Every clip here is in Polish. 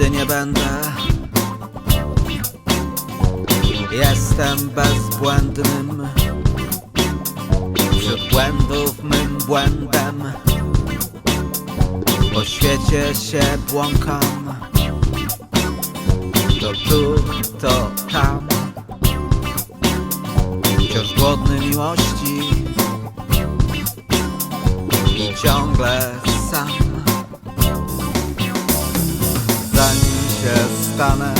nigdy nie będę. Jestem bezbłędnym, wśród błędów mym błędem. Po świecie się błąkam, to tu, to tam. Wciąż głodny miłości i ciągle stanę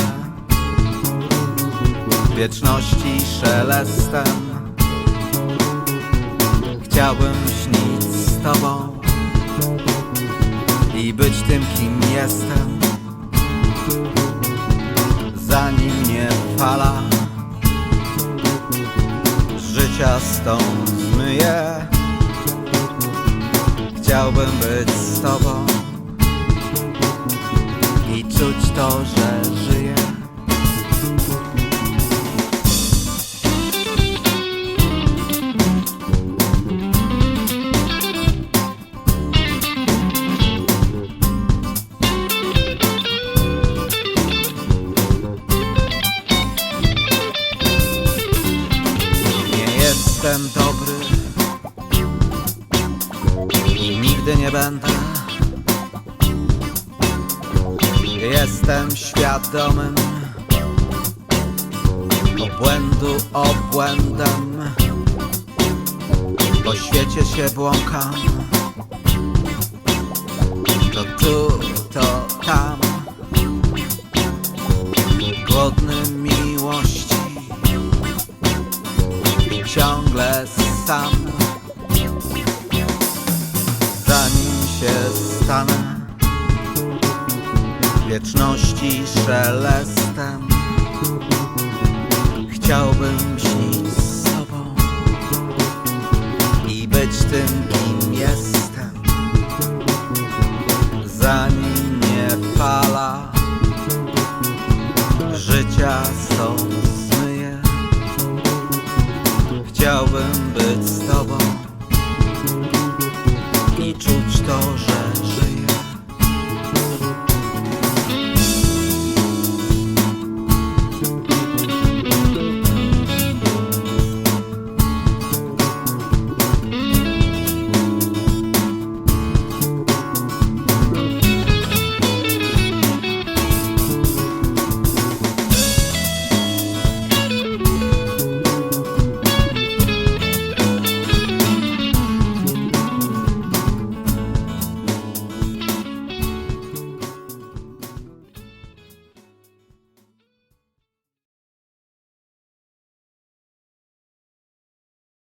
wieczności szelestem, chciałbym śnić z tobą i być tym, kim jestem. Zanim mnie fala życia stąd zmyje, chciałbym być z tobą i czuć to, że jestem dobry i nigdy nie będę. Jestem świadomym obłędu obłędem. Po świecie się błąkam. To tu, to tam. Głodny ciągle sam. Zanim się stanę wieczności szelestem, chciałbym śnić Chciałbym być z tobą i czuć to, że